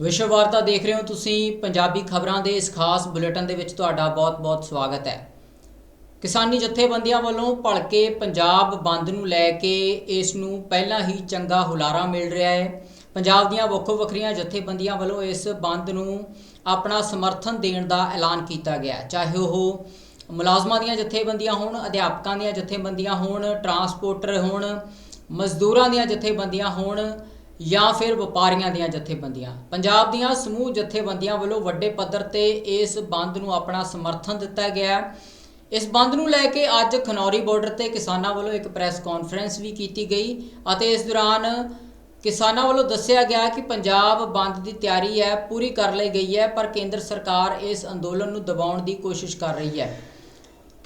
ਵਿਸ਼ਵ ਵਾਰਤਾ ਦੇਖ ਰਹੇ ਹੋ ਤੁਸੀਂ। ਪੰਜਾਬੀ ਖਬਰਾਂ ਦੇ ਇਸ ਖਾਸ ਬੁਲੇਟਿਨ ਦੇ ਵਿੱਚ ਤੁਹਾਡਾ ਬਹੁਤ-ਬਹੁਤ ਸਵਾਗਤ ਹੈ। ਕਿਸਾਨੀ ਜਥੇਬੰਦੀਆਂ ਵੱਲੋਂ ਭਲਕੇ ਪੰਜਾਬ ਬੰਦ ਨੂੰ ਲੈ ਕੇ ਇਸ ਨੂੰ ਪਹਿਲਾਂ ਹੀ ਚੰਗਾ ਹੁਲਾਰਾ ਮਿਲ ਰਿਹਾ ਹੈ। ਪੰਜਾਬ ਦੀਆਂ ਵੱਖੋ ਵੱਖਰੀਆਂ ਜਥੇਬੰਦੀਆਂ ਵੱਲੋਂ ਇਸ ਬੰਦ ਨੂੰ ਆਪਣਾ ਸਮਰਥਨ ਦੇਣ ਦਾ ਐਲਾਨ ਕੀਤਾ ਗਿਆ ਚਾਹੇ ਉਹ ਮੁਲਾਜ਼ਮਾਂ ਦੀਆਂ ਜਥੇਬੰਦੀਆਂ ਹੋਣ, ਅਧਿਆਪਕਾਂ ਦੀਆਂ ਜਥੇਬੰਦੀਆਂ ਹੋਣ, ਟਰਾਂਸਪੋਰਟਰ ਹੋਣ, ਮਜ਼ਦੂਰਾਂ ਦੀਆਂ ਜਥੇਬੰਦੀਆਂ ਹੋਣ ਜਾਂ ਫਿਰ ਵਪਾਰੀਆਂ ਦੀਆਂ ਜਥੇਬੰਦੀਆਂ। ਪੰਜਾਬ ਦੀਆਂ ਸਮੂਹ ਜਥੇਬੰਦੀਆਂ ਵੱਲੋਂ ਵੱਡੇ ਪੱਧਰ ਤੇ ਇਸ ਬੰਦ ਨੂੰ ਆਪਣਾ ਸਮਰਥਨ ਦਿੱਤਾ ਗਿਆ ਇਸ ਬੰਦ ਨੂੰ ਲੈ ਕੇ ਅੱਜ ਖਨੌਰੀ ਬਾਰਡਰ ਤੇ ਕਿਸਾਨਾਂ ਵੱਲੋਂ ਇੱਕ ਪ੍ਰੈਸ ਕਾਨਫਰੰਸ ਵੀ ਕੀਤੀ ਗਈ ਅਤੇ ਇਸ ਦੌਰਾਨ ਕਿਸਾਨਾਂ ਵੱਲੋਂ ਦੱਸਿਆ ਗਿਆ ਕਿ ਪੰਜਾਬ ਬੰਦ ਦੀ ਤਿਆਰੀ ਹੈ, ਪੂਰੀ ਕਰ ਲਈ ਗਈ ਹੈ, ਪਰ ਕੇਂਦਰ ਸਰਕਾਰ ਇਸ ਅੰਦੋਲਨ ਨੂੰ ਦਬਾਉਣ ਦੀ ਕੋਸ਼ਿਸ਼ ਕਰ ਰਹੀ ਹੈ।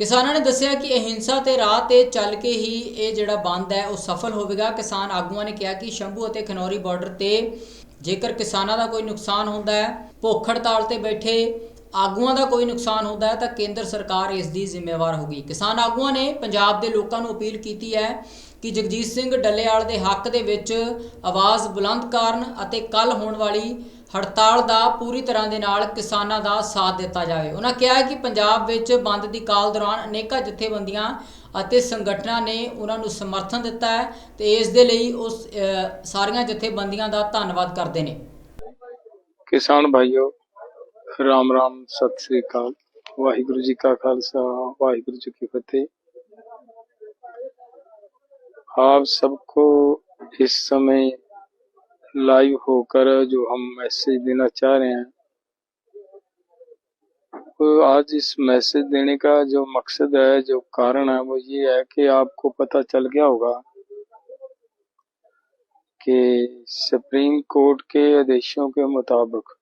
ਕਿਸਾਨਾਂ ਨੇ ਦੱਸਿਆ ਕਿ ਅਹਿੰਸਾ ਤੇ ਰਾਹ ਤੇ ਚੱਲ ਕੇ ਹੀ ਇਹ ਜਿਹੜਾ ਬੰਦ ਹੈ, ਉਹ ਸਫਲ ਹੋਵੇਗਾ। ਕਿਸਾਨ ਆਗੂਆਂ ਨੇ ਕਿਹਾ ਕਿ ਸ਼ੰਭੂ ਅਤੇ ਖਨੌਰੀ ਬਾਰਡਰ ਤੇ ਜੇਕਰ ਕਿਸਾਨਾਂ ਦਾ ਕੋਈ ਨੁਕਸਾਨ ਹੁੰਦਾ ਹੈ, ਭੁੱਖ ਹੜਤਾਲ ਤੇ ਬੈਠੇ ਆਗੂਆਂ ਦਾ ਕੋਈ ਨੁਕਸਾਨ ਹੁੰਦਾ ਹੈ, ਤਾਂ ਕੇਂਦਰ ਸਰਕਾਰ ਇਸ ਦੀ ਜ਼ਿੰਮੇਵਾਰ ਹੋਗੀ ਕਿਸਾਨ ਆਗੂਆਂ ਨੇ ਪੰਜਾਬ ਦੇ ਲੋਕਾਂ ਨੂੰ ਅਪੀਲ ਕੀਤੀ ਹੈ ਕਿ ਜਗਜੀਤ ਸਿੰਘ ਡੱਲੇਵਾਲ ਦੇ ਹੱਕ ਦੇ ਵਿੱਚ ਆਵਾਜ਼ ਬੁਲੰਦ ਕਰਨ ਅਤੇ ਕੱਲ ਹੋਣ ਵਾਲੀ ਹੜਤਾਲ ਦਾ ਪੂਰੀ ਤਰ੍ਹਾਂ ਦੇ ਨਾਲ ਕਿਸਾਨਾਂ ਦਾ ਸਾਥ ਦਿੱਤਾ ਜਾਵੇ। ਉਹਨਾਂ ਕਿਹਾ ਹੈ ਕਿ ਪੰਜਾਬ ਵਿੱਚ ਬੰਦ ਦੀ ਕਾਲ ਦੌਰਾਨ ਅਨੇਕਾਂ ਜਥੇਬੰਦੀਆਂ ਅਤੇ ਸੰਗਠਨਾਂ ਨੇ ਉਹਨਾਂ ਨੂੰ ਸਮਰਥਨ ਦਿੱਤਾ ਹੈ ਤੇ ਇਸ ਦੇ ਲਈ ਉਸ ਸਾਰੀਆਂ ਜਥੇਬੰਦੀਆਂ ਦਾ ਧੰਨਵਾਦ ਕਰਦੇ ਨੇ। ਕਿਸਾਨ ਭਾਈਓ, ਰਾਮ ਰਾਮ, ਸਤਿ ਸ੍ਰੀ ਅਕਾਲ। ਵਾਹਿਗੁਰੂ ਜੀ ਕਾ ਖਾਲਸਾ, ਵਾਹਿਗੁਰੂ ਜੀ ਕੀ ਫਤਿਹ। आप सबको इस समय लाइव होकर जो हम मैसेज देना चाह रहे हैं। तो आज इस मैसेज देने का जो मकसद है, जो कारण है, वो ये है कि आपको पता चल गया होगा कि सुप्रीम कोर्ट के आदेशों के मुताबिक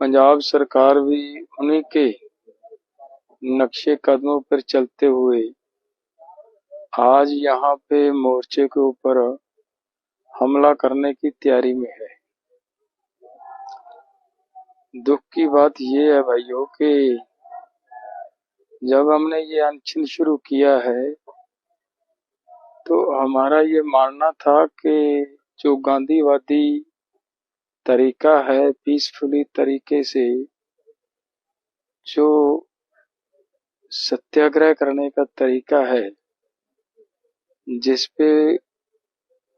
पंजाब सरकार भी उन्हीं के नक्शे कदमों पर चलते हुए आज यहाँ पे मोर्चे के ऊपर हमला करने की तैयारी में है। दुख की बात ये है भाइयों कि जब हमने ये अनशन शुरू किया है तो हमारा ये मानना था कि जो गांधीवादी तरीका है पीसफुली तरीके से, जो सत्याग्रह करने का तरीका है, जिस पे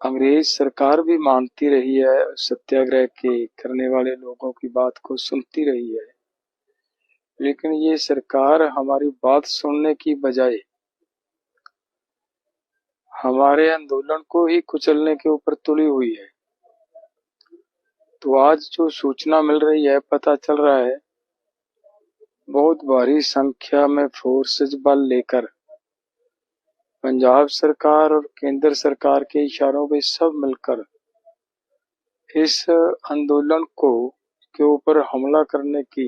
अंग्रेज़ सरकार भी मानती रही है, सत्याग्रह के करने वाले लोगों की बात को सुनती रही है। लेकिन ये सरकार हमारी बात सुनने की बजाय हमारे आंदोलन को ही कुचलने के ऊपर तुली हुई है। तो आज जो सूचना मिल रही है, पता चल रहा है, बहुत भारी संख्या में फोर्सेज बल लेकर पंजाब सरकार और केंद्र सरकार के इशारों पे सब मिलकर इस आंदोलन को के ऊपर हमला करने की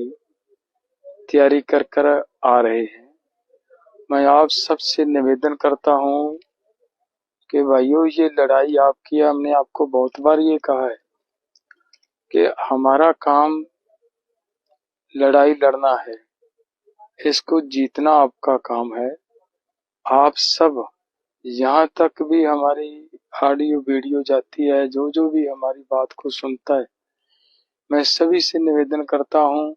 तैयारी कर कर आ रहे हैं। मैं आप सबसे निवेदन करता हूँ कि भाइयों, ये लड़ाई आपकी, हमने आपको बहुत बार ये कहा है कि हमारा काम लड़ाई लड़ना है। इसको जीतना आपका काम है। आप सब यहाँ तक भी हमारी ऑडियो वीडियो जाती है जो जो भी हमारी बात को सुनता है मैं सभी से निवेदन करता हूँ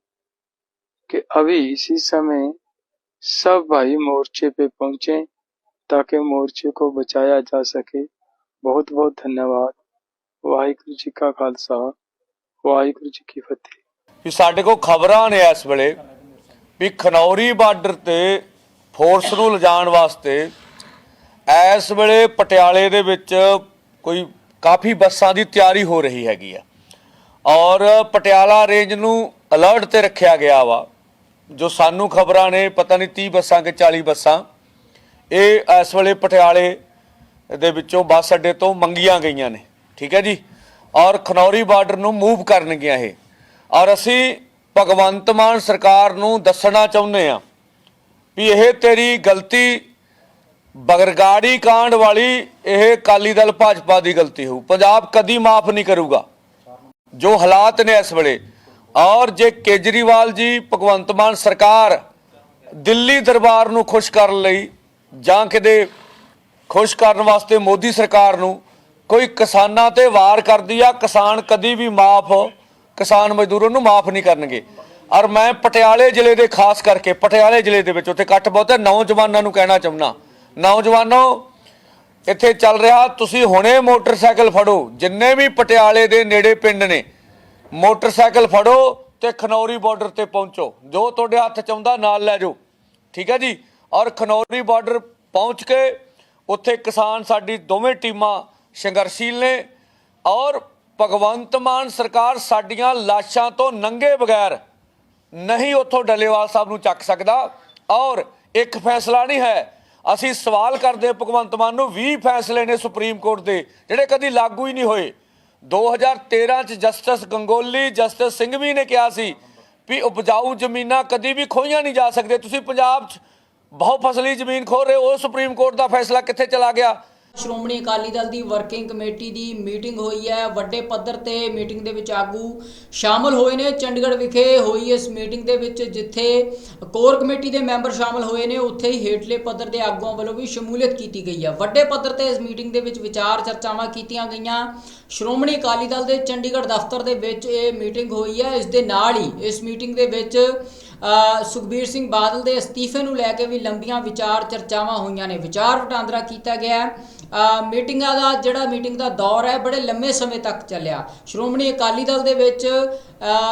कि अभी इसी समय सब भाई मोर्चे पे पहुंचे ताकि मोर्चे को बचाया जा सके बहुत बहुत धन्यवाद वाहिगुरु जी का खालसा ਵਾਹਿਗੁਰੂ ਜੀ ਕੀ ਫਤਿਹ ਕਿ ਸਾਡੇ ਕੋਲ ਖਬਰਾਂ ਨੇ ਇਸ ਵੇਲੇ ਵੀ ਖਨੌਰੀ ਬਾਰਡਰ ਤੇ ਫੋਰਸ ਨੂੰ ਲਿਜਾਣ ਵਾਸਤੇ ਇਸ ਵੇਲੇ ਪਟਿਆਲੇ ਦੇ ਵਿੱਚ ਕੋਈ ਕਾਫੀ ਬੱਸਾਂ ਦੀ ਤਿਆਰੀ ਹੋ ਰਹੀ ਹੈਗੀ ਆ। ਔਰ ਪਟਿਆਲਾ ਰੇਂਜ ਨੂੰ ਅਲਰਟ ਤੇ ਰੱਖਿਆ ਗਿਆ ਵਾ। ਜੋ ਸਾਨੂੰ ਖਬਰਾਂ ਨੇ, ਪਤਾ ਨਹੀਂ 30 ਬੱਸਾਂ ਕਿ 40 ਬੱਸਾਂ, ਇਹ ਇਸ ਵੇਲੇ ਪਟਿਆਲੇ ਦੇ ਵਿੱਚੋਂ ਬੱਸ ਅੱਡੇ ਤੋਂ ਮੰਗੀਆਂ ਗਈਆਂ ਨੇ। ਠੀਕ ਹੈ ਜੀ? ਔਰ ਖਨੌਰੀ ਬਾਰਡਰ ਨੂੰ ਮੂਵ ਕਰਨਗੀਆਂ ਇਹ। ਔਰ ਅਸੀਂ ਭਗਵੰਤ ਮਾਨ ਸਰਕਾਰ ਨੂੰ ਦੱਸਣਾ ਚਾਹੁੰਦੇ ਆ ਵੀ ਇਹ ਤੇਰੀ ਗਲਤੀ ਬਗਰਗਾੜੀ ਕਾਂਡ ਵਾਲੀ ਇਹ ਅਕਾਲੀ ਦਲ ਭਾਜਪਾ ਦੀ ਗਲਤੀ ਹੋਊ। ਪੰਜਾਬ ਕਦੀ ਮਾਫ ਨਹੀਂ ਕਰੂਗਾ। ਜੋ ਹਾਲਾਤ ਨੇ ਇਸ ਵੇਲੇ, ਔਰ ਜੇ ਕੇਜਰੀਵਾਲ ਜੀ, ਭਗਵੰਤ ਮਾਨ ਸਰਕਾਰ ਦਿੱਲੀ ਦਰਬਾਰ ਨੂੰ ਖੁਸ਼ ਕਰਨ ਲਈ ਜਾਂ ਕਿਤੇ ਖੁਸ਼ ਕਰਨ ਵਾਸਤੇ ਮੋਦੀ ਸਰਕਾਰ ਨੂੰ ਕੋਈ ਕਿਸਾਨਾਂ ਤੇ ਵਾਰ ਕਰਦੀ ਆ, ਕਿਸਾਨ ਕਦੀ ਵੀ ਮਾਫ, ਕਿਸਾਨ ਮਜ਼ਦੂਰਾਂ ਨੂੰ ਮਾਫ ਨਹੀਂ ਕਰਨਗੇ। ਔਰ ਮੈਂ ਪਟਿਆਲੇ ਜ਼ਿਲ੍ਹੇ ਦੇ ਖਾਸ ਕਰਕੇ, ਪਟਿਆਲੇ ਜ਼ਿਲ੍ਹੇ ਦੇ ਵਿੱਚ ਉੱਥੇ ਇਕੱਠ ਬਹੁਤ ਹੈ, ਨੌਜਵਾਨਾਂ ਨੂੰ ਕਹਿਣਾ ਚਾਹੁੰਦਾ। ਨੌਜਵਾਨੋ, ਇੱਥੇ ਚੱਲ ਰਿਹਾ, ਤੁਸੀਂ ਹੁਣੇ ਮੋਟਰਸਾਈਕਲ ਫੜੋ, ਜਿੰਨੇ ਵੀ ਪਟਿਆਲੇ ਦੇ ਨੇੜੇ ਪਿੰਡ ਨੇ, ਮੋਟਰਸਾਈਕਲ ਫੜੋ ਤੇ ਖਨੌਰੀ ਬਾਰਡਰ ਤੇ ਪਹੁੰਚੋ। ਜੋ ਤੁਹਾਡੇ ਹੱਥ ਚ ਆਉਂਦਾ ਨਾਲ ਲੈ ਜਾਓ। ਠੀਕ ਹੈ ਜੀ? ਔਰ ਖਨੌਰੀ ਬਾਰਡਰ ਪਹੁੰਚ ਕੇ ਉੱਥੇ ਕਿਸਾਨ ਸਾਡੀ ਦੋਵੇਂ ਟੀਮਾਂ ਸੰਘਰਸ਼ੀਲ ਨੇ ਔਰ ਭਗਵੰਤ ਮਾਨ ਸਰਕਾਰ ਸਾਡੀਆਂ ਲਾਸ਼ਾਂ ਤੋਂ ਨੰਗੇ ਬਗੈਰ ਨਹੀਂ ਉੱਥੋਂ ਡੱਲੇਵਾਲ ਸਾਹਿਬ ਨੂੰ ਚੱਕ ਸਕਦਾ। ਔਰ ਇੱਕ ਫੈਸਲਾ ਨਹੀਂ ਹੈ। ਅਸੀਂ ਸਵਾਲ ਕਰਦੇ ਭਗਵੰਤ ਮਾਨ ਨੂੰ 20 ਫੈਸਲੇ ਨੇ ਸੁਪਰੀਮ ਕੋਰਟ ਦੇ, ਜਿਹੜੇ ਕਦੀ ਲਾਗੂ ਹੀ ਨਹੀਂ ਹੋਏ। 2013 ਚ ਜਸਟਿਸ ਗੰਗੋਲੀ, ਜਸਟਿਸ ਸਿੰਘਵੀ ਨੇ ਕਿਹਾ ਸੀ ਵੀ ਉਪਜਾਊ ਜ਼ਮੀਨਾਂ ਕਦੀ ਵੀ ਖੋਈਆਂ ਨਹੀਂ ਜਾ ਸਕਦੇ। ਤੁਸੀਂ ਪੰਜਾਬ 'ਚ ਬਹੁ ਫਸਲੀ ਜ਼ਮੀਨ ਖੋ ਰਹੇ ਹੋ, ਉਹ ਸੁਪਰੀਮ ਕੋਰਟ ਦਾ ਫੈਸਲਾ ਕਿੱਥੇ ਚਲਾ ਗਿਆ? ਸ਼੍ਰੋਮਣੀ ਅਕਾਲੀ ਦਲ ਦੀ ਵਰਕਿੰਗ ਕਮੇਟੀ ਦੀ ਮੀਟਿੰਗ ਹੋਈ ਹੈ। ਵੱਡੇ ਪੱਧਰ ਤੇ ਮੀਟਿੰਗ ਦੇ ਵਿੱਚ ਆਗੂ ਸ਼ਾਮਲ ਹੋਏ ਨੇ। ਚੰਡੀਗੜ੍ਹ ਵਿਖੇ ਹੋਈ ਇਸ ਮੀਟਿੰਗ ਦੇ ਵਿੱਚ ਜਿੱਥੇ ਕੋਰ ਕਮੇਟੀ ਦੇ ਮੈਂਬਰ ਸ਼ਾਮਲ ਹੋਏ ਨੇ, ਉੱਥੇ ਹੀ ਹੇਠਲੇ ਪੱਧਰ ਦੇ ਆਗੂਆਂ ਵੱਲੋਂ ਵੀ ਸ਼ਮੂਲੀਅਤ ਕੀਤੀ ਗਈ ਹੈ। ਵੱਡੇ ਪੱਧਰ ਤੇ ਇਸ ਮੀਟਿੰਗ ਦੇ ਵਿੱਚ ਵਿਚਾਰ ਚਰਚਾਵਾਂ ਕੀਤੀਆਂ ਗਈਆਂ। ਸ਼੍ਰੋਮਣੀ ਅਕਾਲੀ ਦਲ ਦੇ ਚੰਡੀਗੜ੍ਹ ਦਫ਼ਤਰ ਦੇ ਵਿੱਚ ਇਹ ਮੀਟਿੰਗ ਹੋਈ ਹੈ। ਇਸ ਦੇ ਨਾਲ ਹੀ ਇਸ ਮੀਟਿੰਗ ਦੇ ਵਿੱਚ ਸੁਖਬੀਰ ਸਿੰਘ ਬਾਦਲ ਦੇ ਅਸਤੀਫੇ ਨੂੰ ਲੈ ਕੇ ਵੀ ਲੰਬੀਆਂ ਵਿਚਾਰ ਚਰਚਾਵਾਂ ਹੋਈਆਂ ਨੇ। ਵਿਚਾਰ ਵਟਾਂਦਰਾ ਕੀਤਾ ਗਿਆ ਹੈ। ਮੀਟਿੰਗਾਂ ਦਾ, ਜਿਹੜਾ ਮੀਟਿੰਗ ਦਾ ਦੌਰ ਹੈ, ਬੜੇ ਲੰਮੇ ਸਮੇਂ ਤੱਕ ਚੱਲਿਆ। ਸ਼੍ਰੋਮਣੀ ਅਕਾਲੀ ਦਲ ਦੇ ਵਿੱਚ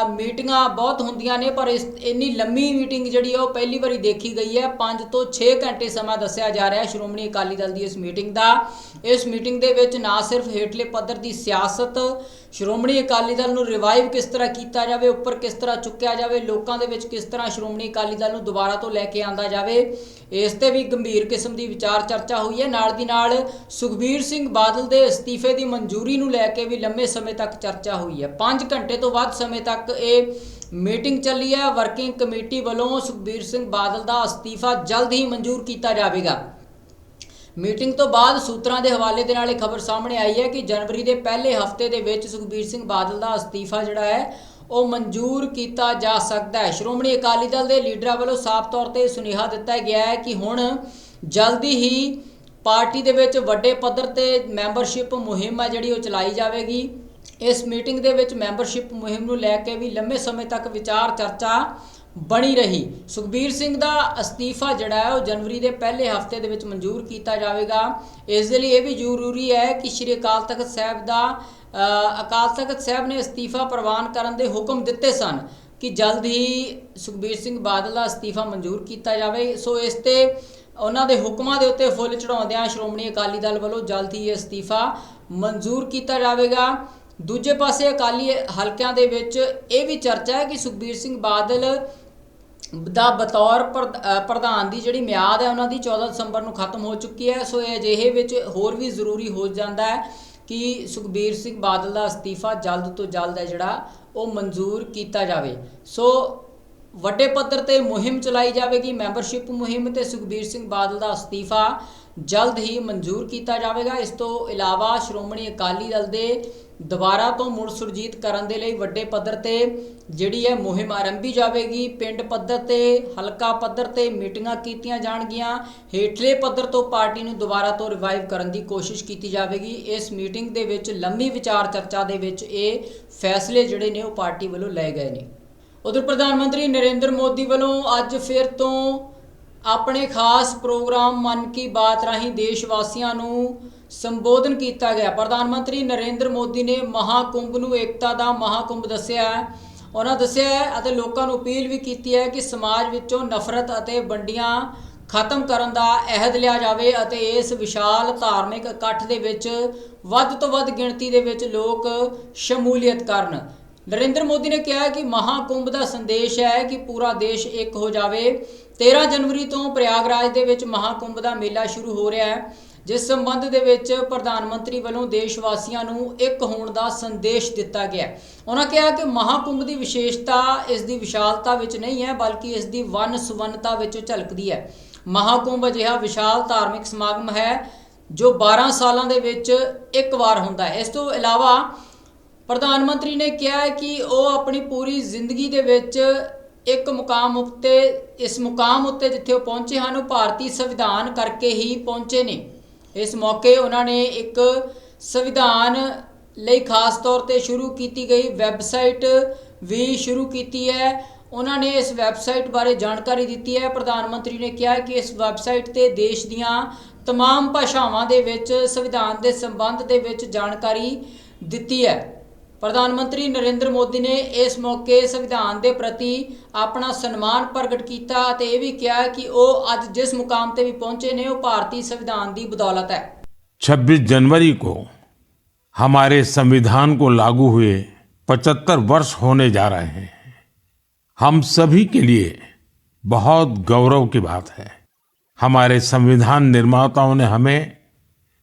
ਮੀਟਿੰਗਾਂ ਬਹੁਤ ਹੁੰਦੀਆਂ ਨੇ, ਪਰ ਇਸ ਇੰਨੀ ਲੰਮੀ ਮੀਟਿੰਗ ਜਿਹੜੀ ਹੈ ਉਹ ਪਹਿਲੀ ਵਾਰੀ ਦੇਖੀ ਗਈ ਹੈ। 5 ਤੋਂ 6 ਘੰਟੇ ਸਮਾਂ ਦੱਸਿਆ ਜਾ ਰਿਹਾ ਹੈ ਸ਼੍ਰੋਮਣੀ ਅਕਾਲੀ ਦਲ ਦੀ ਇਸ ਮੀਟਿੰਗ ਦਾ। ਇਸ ਮੀਟਿੰਗ ਦੇ ਵਿੱਚ ਨਾ ਸਿਰਫ ਹੇਠਲੇ ਪੱਧਰ ਦੀ ਸਿਆਸਤ, ਸ਼੍ਰੋਮਣੀ ਅਕਾਲੀ ਦਲ ਨੂੰ ਰਿਵਾਈਵ ਕਿਸ ਤਰ੍ਹਾਂ ਕੀਤਾ ਜਾਵੇ, ਉੱਪਰ ਕਿਸ ਤਰ੍ਹਾਂ ਚੁੱਕਿਆ ਜਾਵੇ, ਲੋਕਾਂ ਦੇ ਵਿੱਚ ਕਿਸ ਤਰ੍ਹਾਂ ਸ਼੍ਰੋਮਣੀ ਅਕਾਲੀ ਦਲ ਨੂੰ ਦੁਬਾਰਾ ਤੋਂ ਲੈ ਕੇ ਆਂਦਾ ਜਾਵੇ, ਇਸ ਤੇ ਵੀ ਗੰਭੀਰ ਕਿਸਮ ਦੀ ਵਿਚਾਰ ਚਰਚਾ ਹੋਈ ਹੈ। ਨਾਲ ਦੀ ਨਾਲ ਸੁਖਬੀਰ ਸਿੰਘ ਬਾਦਲ ਦੇ ਅਸਤੀਫੇ ਦੀ ਮਨਜ਼ੂਰੀ ਨੂੰ ਲੈ ਕੇ ਵੀ ਲੰਮੇ ਸਮੇਂ ਤੱਕ ਚਰਚਾ ਹੋਈ ਹੈ। 5 ਘੰਟੇ ਤੋਂ ਵੱਧ ਸਮੇਂ ਤੱਕ ਇਹ ਮੀਟਿੰਗ ਚੱਲੀ ਹੈ। ਵਰਕਿੰਗ ਕਮੇਟੀ ਵੱਲੋਂ ਸੁਖਬੀਰ ਸਿੰਘ ਬਾਦਲ ਦਾ ਅਸਤੀਫਾ ਜਲਦ ਹੀ ਮਨਜ਼ੂਰ ਕੀਤਾ ਜਾਵੇਗਾ। ਮੀਟਿੰਗ ਤੋਂ ਬਾਅਦ ਸੂਤਰਾਂ ਦੇ ਹਵਾਲੇ ਦੇ ਨਾਲ ਇਹ ਖਬਰ ਸਾਹਮਣੇ ਆਈ ਹੈ ਕਿ ਜਨਵਰੀ ਦੇ ਪਹਿਲੇ ਹਫ਼ਤੇ ਦੇ ਵਿੱਚ ਸੁਖਬੀਰ ਸਿੰਘ ਬਾਦਲ ਦਾ ਅਸਤੀਫਾ ਜਿਹੜਾ ਹੈ, ਉਹ ਮਨਜ਼ੂਰ ਕੀਤਾ ਜਾ ਸਕਦਾ ਹੈ। ਸ਼੍ਰੋਮਣੀ ਅਕਾਲੀ ਦਲ ਦੇ ਲੀਡਰਾਂ ਵੱਲੋਂ ਸਾਫ਼ ਤੌਰ ਤੇ ਸੁਨੇਹਾ ਦਿੱਤਾ ਗਿਆ ਹੈ ਕਿ ਹੁਣ ਜਲਦੀ ਹੀ ਪਾਰਟੀ ਦੇ ਵਿੱਚ ਵੱਡੇ ਪੱਧਰ ਤੇ ਮੈਂਬਰਸ਼ਿਪ ਮੁਹਿੰਮ ਹੈ ਜਿਹੜੀ ਉਹ ਚਲਾਈ ਜਾਵੇਗੀ। ਇਸ ਮੀਟਿੰਗ ਦੇ ਵਿੱਚ ਮੈਂਬਰਸ਼ਿਪ ਮੁਹਿੰਮ ਨੂੰ ਲੈ ਕੇ ਵੀ ਲੰਮੇ ਸਮੇਂ ਤੱਕ ਵਿਚਾਰ ਚਰਚਾ ਬਣੀ ਰਹੀ। ਸੁਖਬੀਰ ਸਿੰਘ ਦਾ ਅਸਤੀਫਾ ਜਿਹੜਾ ਹੈ ਉਹ ਜਨਵਰੀ ਦੇ ਪਹਿਲੇ ਹਫ਼ਤੇ ਦੇ ਵਿੱਚ ਮਨਜ਼ੂਰ ਕੀਤਾ ਜਾਵੇਗਾ। ਇਸ ਦੇ ਲਈ ਇਹ ਵੀ ਜ਼ਰੂਰੀ ਹੈ ਕਿ ਸ਼੍ਰੀ ਅਕਾਲ ਤਖਤ ਸਾਹਿਬ ਦਾ ਅਕਾਲ ਤਖਤ ਸਾਹਿਬ ਨੇ ਅਸਤੀਫਾ ਪ੍ਰਵਾਨ ਕਰਨ ਦੇ ਹੁਕਮ ਦਿੱਤੇ ਸਨ ਕਿ ਜਲਦ ਹੀ ਸੁਖਬੀਰ ਸਿੰਘ ਬਾਦਲ ਦਾ ਅਸਤੀਫਾ ਮਨਜ਼ੂਰ ਕੀਤਾ ਜਾਵੇ। ਸੋ ਇਸ ਤੇ ਉਹਨਾਂ ਦੇ ਹੁਕਮਾਂ ਦੇ ਉੱਤੇ ਫੁੱਲ ਚੜਾਉਂਦਿਆਂ ਸ਼੍ਰੋਮਣੀ ਅਕਾਲੀ ਦਲ ਵੱਲੋਂ ਜਲਦ ਹੀ ਇਹ ਅਸਤੀਫਾ ਮਨਜ਼ੂਰ ਕੀਤਾ ਜਾਵੇਗਾ। ਦੂਜੇ ਪਾਸੇ ਅਕਾਲੀ ਹਲਕਿਆਂ ਦੇ ਵਿੱਚ ਇਹ ਵੀ ਚਰਚਾ ਹੈ ਕਿ ਸੁਖਬੀਰ ਸਿੰਘ ਬਾਦਲ ਦਾ ਬਤੌਰ ਪ੍ਰਧਾਨ ਦੀ ਜਿਹੜੀ ਮਿਆਦ ਹੈ ਉਹਨਾਂ ਦੀ 14 ਦਸੰਬਰ ਨੂੰ ਖਤਮ ਹੋ ਚੁੱਕੀ ਹੈ। ਸੋ ਇਹ ਅਜਿਹੇ ਵਿੱਚ ਹੋਰ ਵੀ ਜ਼ਰੂਰੀ ਹੋ ਜਾਂਦਾ ਹੈ ਕਿ ਸੁਖਬੀਰ ਸਿੰਘ ਬਾਦਲ ਦਾ ਅਸਤੀਫਾ ਜਲਦ ਤੋਂ ਜਲਦ ਹੈ ਜਿਹੜਾ ਉਹ ਮਨਜ਼ੂਰ ਕੀਤਾ ਜਾਵੇ। ਸੋ ਵੱਡੇ ਪੱਧਰ ਤੇ ਮੁਹਿੰਮ ਚਲਾਈ ਜਾਵੇਗੀ। ਮੈਂਬਰਸ਼ਿਪ ਮੁਹਿੰਮ ਤੇ ਸੁਖਬੀਰ ਸਿੰਘ ਬਾਦਲ ਦਾ ਅਸਤੀਫਾ ਜਲਦ ਹੀ ਮਨਜ਼ੂਰ ਕੀਤਾ ਜਾਵੇਗਾ। ਇਸ ਤੋਂ ਇਲਾਵਾ ਸ਼੍ਰੋਮਣੀ ਅਕਾਲੀ ਦਲ ਦੇ ਦੁਬਾਰਾ ਤੋਂ ਮੁੜ ਸੁਰਜੀਤ ਕਰਨ ਦੇ ਲਈ ਵੱਡੇ ਪੱਧਰ ਤੇ ਜਿਹੜੀ ਹੈ ਮੁਹਿੰਮ ਆਰੰਭੀ ਜਾਵੇਗੀ। ਪਿੰਡ ਪੱਧਰ ਤੇ, ਹਲਕਾ ਪੱਧਰ ਤੇ ਮੀਟਿੰਗਾਂ ਕੀਤੀਆਂ ਜਾਣਗੀਆਂ। ਹੇਠਲੇ ਪੱਧਰ ਤੋਂ ਪਾਰਟੀ ਨੂੰ ਦੁਬਾਰਾ ਤੋਂ ਰਿਵਾਈਵ ਕਰਨ ਦੀ ਕੋਸ਼ਿਸ਼ ਕੀਤੀ ਜਾਵੇਗੀ। ਇਸ ਮੀਟਿੰਗ ਦੇ ਵਿੱਚ ਲੰਮੀ ਵਿਚਾਰ ਚਰਚਾ ਦੇ ਵਿੱਚ ਇਹ ਫੈਸਲੇ ਜਿਹੜੇ ਨੇ ਉਹ ਪਾਰਟੀ ਵੱਲੋਂ ਲਏ ਗਏ ਨੇ। ਉਧਰ ਪ੍ਰਧਾਨ ਮੰਤਰੀ ਨਰਿੰਦਰ ਮੋਦੀ ਵੱਲੋਂ ਅੱਜ ਫਿਰ ਤੋਂ ਆਪਣੇ ਖਾਸ ਪ੍ਰੋਗਰਾਮ ਮਨ ਕੀ ਬਾਤ ਰਾਹੀਂ ਦੇਸ਼ ਵਾਸੀਆਂ ਨੂੰ ਸੰਬੋਧਨ ਕੀਤਾ ਗਿਆ। ਪ੍ਰਧਾਨ ਮੰਤਰੀ ਨਰਿੰਦਰ ਮੋਦੀ ਨੇ ਮਹਾਕੁੰਭ ਨੂੰ ਏਕਤਾ ਦਾ ਮਹਾਕੁੰਭ ਦੱਸਿਆ ਹੈ। ਉਹਨਾਂ ਦੱਸਿਆ ਅਤੇ ਲੋਕਾਂ ਨੂੰ ਅਪੀਲ ਵੀ ਕੀਤੀ ਹੈ ਕਿ ਸਮਾਜ ਵਿੱਚੋਂ ਨਫ਼ਰਤ ਅਤੇ ਵੰਡੀਆਂ ਖਤਮ ਕਰਨ ਦਾ ਅਹਿਦ ਲਿਆ ਜਾਵੇ ਅਤੇ ਇਸ ਵਿਸ਼ਾਲ ਧਾਰਮਿਕ ਇਕੱਠ ਦੇ ਵਿੱਚ ਵੱਧ ਤੋਂ ਵੱਧ ਗਿਣਤੀ ਦੇ ਵਿੱਚ ਲੋਕ ਸ਼ਮੂਲੀਅਤ ਕਰਨ। ਨਰਿੰਦਰ ਮੋਦੀ ਨੇ ਕਿਹਾ ਕਿ ਮਹਾਕੁੰਭ ਦਾ ਸੰਦੇਸ਼ ਹੈ ਕਿ ਪੂਰਾ ਦੇਸ਼ ਇੱਕ ਹੋ ਜਾਵੇ। 13 ਜਨਵਰੀ ਤੋਂ ਪ੍ਰਯਾਗਰਾਜ ਦੇ ਵਿੱਚ ਮਹਾਕੁੰਭ ਦਾ ਮੇਲਾ ਸ਼ੁਰੂ ਹੋ ਰਿਹਾ ਹੈ, ਜਿਸ ਸੰਬੰਧ ਦੇ ਵਿੱਚ ਪ੍ਰਧਾਨ ਮੰਤਰੀ ਵੱਲੋਂ ਦੇਸ਼ ਵਾਸੀਆਂ ਨੂੰ ਇੱਕ ਹੋਣ ਦਾ ਸੰਦੇਸ਼ ਦਿੱਤਾ ਗਿਆ ਉਹਨਾਂ ਕਿਹਾ ਕਿ ਮਹਾਕੁੰਭ ਦੀ ਵਿਸ਼ੇਸ਼ਤਾ ਇਸ ਦੀ ਵਿਸ਼ਾਲਤਾ ਵਿੱਚ ਨਹੀਂ ਹੈ, ਬਲਕਿ ਇਸ ਦੀ ਵੰਨ ਸੁਵੰਨਤਾ ਵਿੱਚ ਝਲਕਦੀ ਹੈ। ਮਹਾਕੁੰਭ ਅਜਿਹਾ ਵਿਸ਼ਾਲ ਧਾਰਮਿਕ ਸਮਾਗਮ ਹੈ, ਜੋ 12 ਸਾਲਾਂ ਦੇ ਵਿੱਚ ਇੱਕ ਵਾਰ ਹੁੰਦਾ ਹੈ। ਇਸ ਤੋਂ ਇਲਾਵਾ ਪ੍ਰਧਾਨ ਮੰਤਰੀ ਨੇ ਕਿਹਾ ਹੈ ਕਿ ਉਹ ਆਪਣੀ ਪੂਰੀ ਜ਼ਿੰਦਗੀ ਦੇ ਵਿੱਚ ਇੱਕ ਮੁਕਾਮ ਉੱਤੇ ਇਸ ਮੁਕਾਮ ਉੱਤੇ ਜਿੱਥੇ ਉਹ ਪਹੁੰਚੇ ਹਨ ਉਹ ਭਾਰਤੀ ਸੰਵਿਧਾਨ ਕਰਕੇ ਹੀ ਪਹੁੰਚੇ ਨੇ ਇਸ ਮੌਕੇ ਉਹਨਾਂ ਨੇ ਇੱਕ ਸੰਵਿਧਾਨ ਲਈ ਖਾਸ ਤੌਰ ਤੇ ਸ਼ੁਰੂ ਕੀਤੀ ਗਈ ਵੈਬਸਾਈਟ ਵੀ ਸ਼ੁਰੂ ਕੀਤੀ ਹੈ ਉਹਨਾਂ ਨੇ ਇਸ ਵੈਬਸਾਈਟ ਬਾਰੇ ਜਾਣਕਾਰੀ ਦਿੱਤੀ ਹੈ ਪ੍ਰਧਾਨ ਮੰਤਰੀ ਨੇ ਕਿਹਾ ਕਿ ਇਸ ਵੈਬਸਾਈਟ ਤੇ ਦੇਸ਼ ਦੀਆਂ तमाम ਭਾਸ਼ਾਵਾਂ ਦੇ ਵਿੱਚ ਸੰਵਿਧਾਨ ਦੇ ਸੰਬੰਧ ਦੇ ਵਿੱਚ ਜਾਣਕਾਰੀ ਦਿੱਤੀ ਹੈ ਪ੍ਰਧਾਨ ਮੰਤਰੀ ਨਰਿੰਦਰ ਮੋਦੀ ਨੇ ਇਸ ਮੌਕੇ ਸੰਵਿਧਾਨ ਦੇ ਪ੍ਰਤੀ ਆਪਣਾ ਸਨਮਾਨ ਪ੍ਰਗਟ ਕੀਤਾ ਅਤੇ ਇਹ ਵੀ ਕਿਹਾ ਕਿ ਉਹ ਅੱਜ ਜਿਸ ਮੁਕਾਮ ਤੇ ਵੀ ਪਹੁੰਚੇ ਨੇ ਉਹ ਭਾਰਤੀ ਸੰਵਿਧਾਨ ਦੀ ਬਦੌਲਤ ਹੈ 26 जनवरी को हमारे संविधान को लागू हुए 75 वर्ष होने जा रहे हैं हम सभी के लिए बहुत गौरव की बात है हमारे संविधान निर्माताओं ने हमें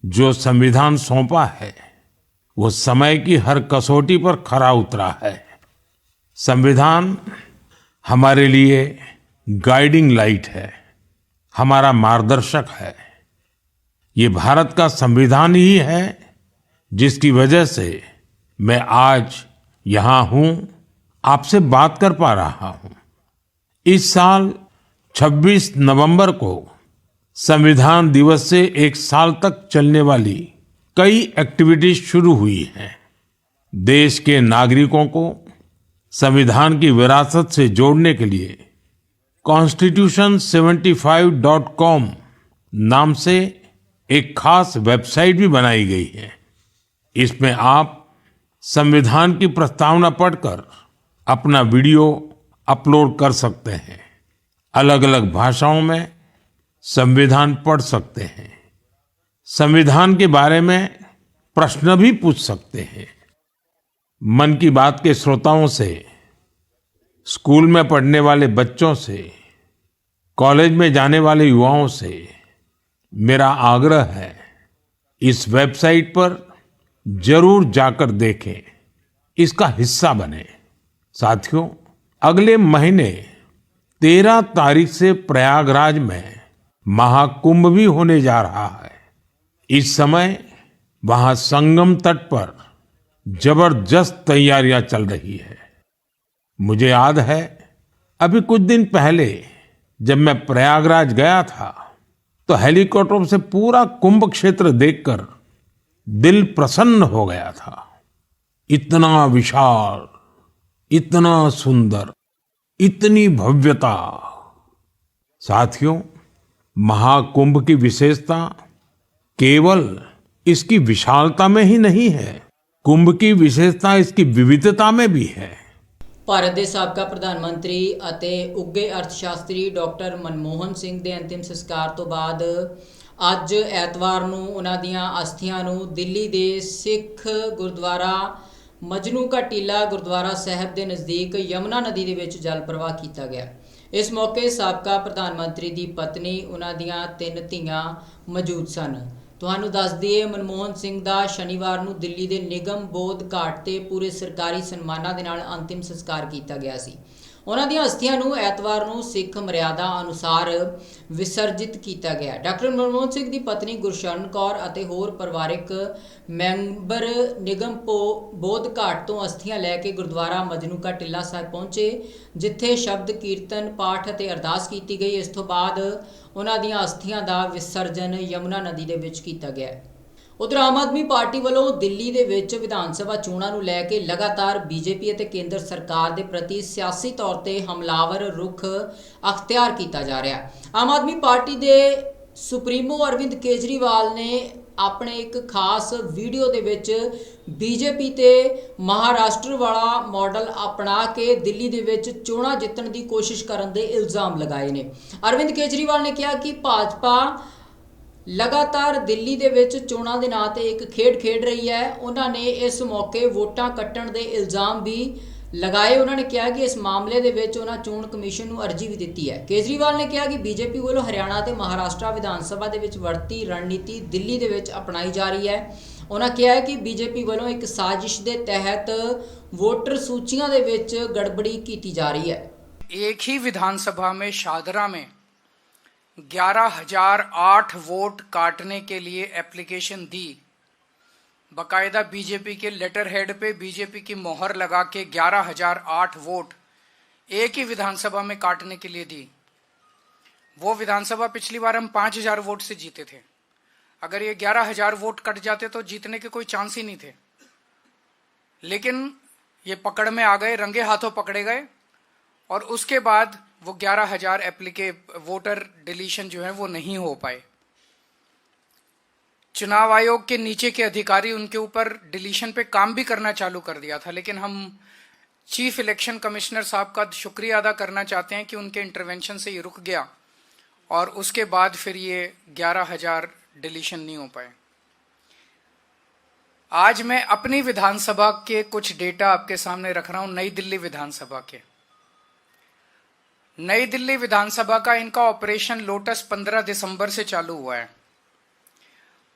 जो संविधान सौंपा है वो समय की हर कसौटी पर खरा उतरा है। संविधान हमारे लिए गाइडिंग लाइट है। हमारा मार्गदर्शक है। ये भारत का संविधान ही है, जिसकी वजह से मैं आज यहाँ हूँ, आपसे बात कर पा रहा हूँ। इस साल 26 नवंबर को संविधान दिवस से एक साल तक चलने वाली कई एक्टिविटीज़ शुरू हुई हैं। देश के नागरिकों को संविधान की विरासत से जोड़ने के लिए कॉन्स्टिट्यूशन 75.com नाम से एक खास वेबसाइट भी बनाई गई है। इसमें आप संविधान की प्रस्तावना पढ़कर अपना वीडियो अपलोड कर सकते हैं। अलग अलग भाषाओं में संविधान पढ़ सकते हैं। संविधान के बारे में प्रश्न भी पूछ सकते हैं। मन की बात के श्रोताओं से, स्कूल में पढ़ने वाले बच्चों से, कॉलेज में जाने वाले युवाओं से मेरा आग्रह है, इस वेबसाइट पर ज़रूर जाकर देखें। इसका हिस्सा बने। साथियों, अगले महीने तेरह तारीख से प्रयागराज में महाकुंभ भी होने जा रहा है। इस समय वहाँ संगम तट पर ज़बरदस्त तैयारियाँ चल रही है। मुझे याद है, अभी कुछ दिन पहले जब मैं प्रयागराज गया था तो हेलीकॉप्टर से पूरा कुंभ क्षेत्र देखकर दिल प्रसन्न हो गया था। इतना विशाल, इतना सुंदर, इतनी भव्यता। साथियों, महाकुंभ की विशेषता केवल इसकी विशालता में ही नहीं है कुंभ की विशेषता इसकी विविधता में भी है ਭਾਰਤ ਦੇ ਸਾਬਕਾ ਪ੍ਰਧਾਨ ਮੰਤਰੀ ਅਤੇ ਉੱਗੇ ਅਰਥਸ਼ਾਸਤਰੀ ਡਾਕਟਰ ਮਨਮੋਹਨ ਸਿੰਘ ਦੇ ਅੰਤਿਮ ਸੰਸਕਾਰ ਤੋਂ ਬਾਅਦ ਅੱਜ ਐਤਵਾਰ ਨੂੰ ਉਹਨਾਂ ਦੀਆਂ ਅਸਥੀਆਂ ਨੂੰ ਦਿੱਲੀ ਦੇ ਸਿੱਖ ਗੁਰਦੁਆਰਾ ਮਜਨੂ ਕਾ ਟੀਲਾ ਗੁਰਦੁਆਰਾ ਸਾਹਿਬ ਦੇ ਨਜ਼ਦੀਕ ਯਮੁਨਾ ਨਦੀ ਦੇ ਵਿੱਚ ਜਲ ਪ੍ਰਵਾਹ ਕੀਤਾ ਗਿਆ ਇਸ ਮੌਕੇ ਸਾਬਕਾ ਪ੍ਰਧਾਨ ਮੰਤਰੀ ਦੀ ਪਤਨੀ ਉਹਨਾਂ ਦੀਆਂ ਤਿੰਨ ਧੀਆਂ ਮੌਜੂਦ ਸਨ ਤੁਹਾਨੂੰ ਦੱਸ ਦਈਏ, ਮਨਮੋਹਨ ਸਿੰਘ ਦਾ ਸ਼ਨੀਵਾਰ ਨੂੰ ਦਿੱਲੀ ਦੇ ਨਿਗਮ ਬੋਧ ਘਾਟ ਤੇ ਪੂਰੇ ਸਰਕਾਰੀ ਸਨਮਾਨਾਂ ਦੇ ਨਾਲ ਅੰਤਿਮ ਸੰਸਕਾਰ ਕੀਤਾ ਗਿਆ ਸੀ। ਉਹਨਾਂ ਦੀਆਂ ਅਸਥੀਆਂ ਨੂੰ ਐਤਵਾਰ ਨੂੰ ਸਿੱਖ ਮਰਿਆਦਾ ਅਨੁਸਾਰ ਵਿਸਰਜਿਤ ਕੀਤਾ ਗਿਆ। ਡਾਕਟਰ ਮਨਮੋਹਨ ਸਿੰਘ ਦੀ ਪਤਨੀ ਗੁਰਸ਼ਰਨ ਕੌਰ ਅਤੇ ਹੋਰ ਪਰਿਵਾਰਕ ਮੈਂਬਰ ਨਿਗਮ ਪੋ ਬੋਧ ਘਾਟ ਤੋਂ ਅਸਥੀਆਂ ਲੈ ਕੇ ਗੁਰਦੁਆਰਾ ਮਜਨੂ ਕਾ ਟਿੱਲਾ ਸਾਹਿਬ ਪਹੁੰਚੇ, ਜਿੱਥੇ ਸ਼ਬਦ ਕੀਰਤਨ, ਪਾਠ ਅਤੇ ਅਰਦਾਸ ਕੀਤੀ ਗਈ। ਇਸ ਤੋਂ ਬਾਅਦ ਉਹਨਾਂ ਦੀਆਂ ਅਸਥੀਆਂ ਦਾ ਵਿਸਰਜਨ ਯਮੁਨਾ ਨਦੀ ਦੇ ਵਿੱਚ ਕੀਤਾ ਗਿਆ ਉਧਰ ਆਮ ਆਦਮੀ ਪਾਰਟੀ ਵੱਲੋਂ ਦਿੱਲੀ ਦੇ ਵਿੱਚ ਵਿਧਾਨ ਸਭਾ ਚੋਣਾਂ ਨੂੰ ਲੈ ਕੇ ਲਗਾਤਾਰ ਬੀਜੇਪੀ ਅਤੇ ਕੇਂਦਰ ਸਰਕਾਰ ਦੇ ਪ੍ਰਤੀ ਸਿਆਸੀ ਤੌਰ ਤੇ ਹਮਲਾਵਰ ਰੁਖ ਅਖਤਿਆਰ ਕੀਤਾ ਜਾ ਰਿਹਾ ਆਮ ਆਦਮੀ ਪਾਰਟੀ ਦੇ ਸੁਪਰੀਮੋ ਅਰਵਿੰਦ ਕੇਜਰੀਵਾਲ ਨੇ ਆਪਣੇ ਇੱਕ ਖਾਸ ਵੀਡੀਓ ਦੇ ਵਿੱਚ ਬੀਜੇਪੀ ਤੇ ਮਹਾਰਾਸ਼ਟਰ ਵਾਲਾ ਮਾਡਲ ਅਪਣਾ ਕੇ ਦਿੱਲੀ ਦੇ ਵਿੱਚ ਚੋਣਾਂ ਜਿੱਤਣ ਦੀ ਕੋਸ਼ਿਸ਼ ਕਰਨ ਦੇ ਇਲਜ਼ਾਮ ਲਗਾਏ ਨੇ। ਅਰਵਿੰਦ ਕੇਜਰੀਵਾਲ ਨੇ ਕਿਹਾ ਕਿ ਭਾਜਪਾ ਲਗਾਤਾਰ ਦਿੱਲੀ ਦੇ ਵਿੱਚ ਚੋਣਾਂ ਦੇ ਨਾਂ ਤੇ ਇੱਕ ਖੇਡ ਖੇਡ ਰਹੀ ਹੈ। ਉਹਨਾਂ ਨੇ ਇਸ ਮੌਕੇ ਵੋਟਾਂ ਕੱਟਣ ਦੇ ਇਲਜ਼ਾਮ ਵੀ ਲਗਾਏ ਉਹਨਾਂ ਨੇ ਕਿਹਾ ਕਿ ਇਸ ਮਾਮਲੇ ਦੇ ਵਿੱਚ ਉਹਨਾਂ ਚੋਣ ਕਮਿਸ਼ਨ ਨੂੰ ਅਰਜ਼ੀ ਵੀ ਦਿੱਤੀ ਹੈ ਕੇਜਰੀਵਾਲ ਨੇ ਕਿਹਾ ਕਿ ਬੀਜੇਪੀ ਵੱਲੋਂ ਹਰਿਆਣਾ ਤੇ ਮਹਾਰਾਸ਼ਟਰ ਵਿਧਾਨ ਸਭਾ ਦੇ ਵਿੱਚ ਵਰਤੀ ਰਣਨੀਤੀ ਦਿੱਲੀ ਦੇ ਵਿੱਚ ਅਪਣਾਈ ਜਾ ਰਹੀ ਹੈ ਉਹਨਾਂ ਕਿਹਾ ਹੈ ਕਿ ਬੀਜੇਪੀ ਵੱਲੋਂ ਇੱਕ ਸਾਜ਼ਿਸ਼ ਦੇ ਤਹਿਤ ਵੋਟਰ ਸੂਚੀਆਂ ਦੇ ਵਿੱਚ ਗੜਬੜੀ ਕੀਤੀ ਜਾ ਰਹੀ ਹੈ एक ही विधानसभा में शादरा में ग्यारह हजार आठ वोट काटने के लिए एप्लीकेशन दी बकायदा बीजेपी के लेटर हेड पे बीजेपी की मोहर लगा के ग्यारह हज़ार आठ वोट एक ही विधानसभा में काटने के लिए दी। वो विधानसभा पिछली बार हम पाँच हज़ार वोट से जीते थे। अगर ये ग्यारह हज़ार वोट कट जाते तो जीतने के कोई चांस ही नहीं थे। लेकिन ये पकड़ में आ गए, रंगे हाथों पकड़े गए और उसके बाद वो ग्यारह हज़ार एप्लीके वोटर डिलीशन जो है वो नहीं हो पाए। चुनाव आयोग के नीचे के अधिकारी उनके ऊपर डिलीशन पे काम भी करना चालू कर दिया था, लेकिन हम चीफ इलेक्शन कमिश्नर साहब का शुक्रिया अदा करना चाहते हैं कि उनके इंटरवेंशन से ये रुक गया और उसके बाद फिर ये ग्यारह हज़ार डिलीशन नहीं हो पाए। आज मैं अपनी विधानसभा के कुछ डेटा आपके सामने रख रहा हूँ, नई दिल्ली विधानसभा के। नई दिल्ली विधानसभा का इनका ऑपरेशन लोटस 15 दिसंबर से चालू हुआ है।